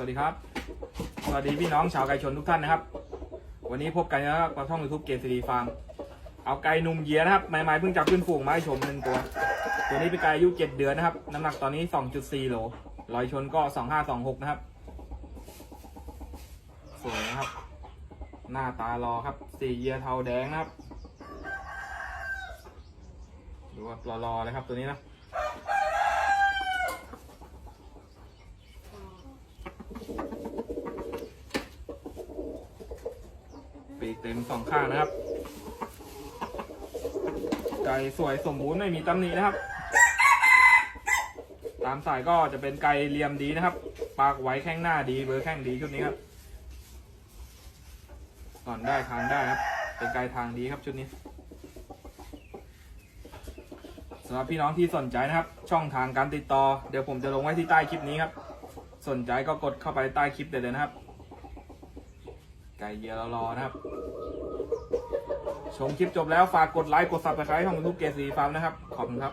วัสดีครับ สวัสดีพี่น้องชาวไก่ชนทุกท่านนะครับ วันนี้พบกันนะครับกับช่องยูทูบเกมซีดีฟาร์ม เอาไก่หนุ่มเยียนะครับ ใหม่ๆเพิ่งจับขึ้นฝูงมาให้ชมหนึ่งตัว ตัวนี้เป็นไก่อายุเจ็ดเดือนนะครับ น้ำหนักตอนนี้2.4โลลอยชนก็2526นะครับ สวยนะครับ หน้าตารอครับ สีเยียเทาแดงนะครับ ดูว่ารอๆเลยครับตัวนี้นะ ปีกเต็มสองข้างนะครับ ไก่สวยสมบูรณ์ไม่มีตำหนินะครับ ตามสายก็จะเป็นไก่เหลี่ยมดีนะครับ ปากไว้แข้งหน้าดีเบอร์แข้งดีชุดนี้ครับก่อนได้ทางได้ครับ เป็นไก่ทางดีครับชุดนี้สำหรับพี่น้องที่สนใจนะครับ ช่องทางการติดต่อ เดี๋ยวผมจะลงไว้ที่ใต้คลิปนี้ครับ สนใจก็กดเข้าไปใต้คลิปได้เลยนะครับ ไก่เยียรรอนะครับ ชมคลิปจบแล้วฝากกดไลค์กด subscribe ของยูทูบเกสีฟาร์มนะครับ ขอบคุณครับ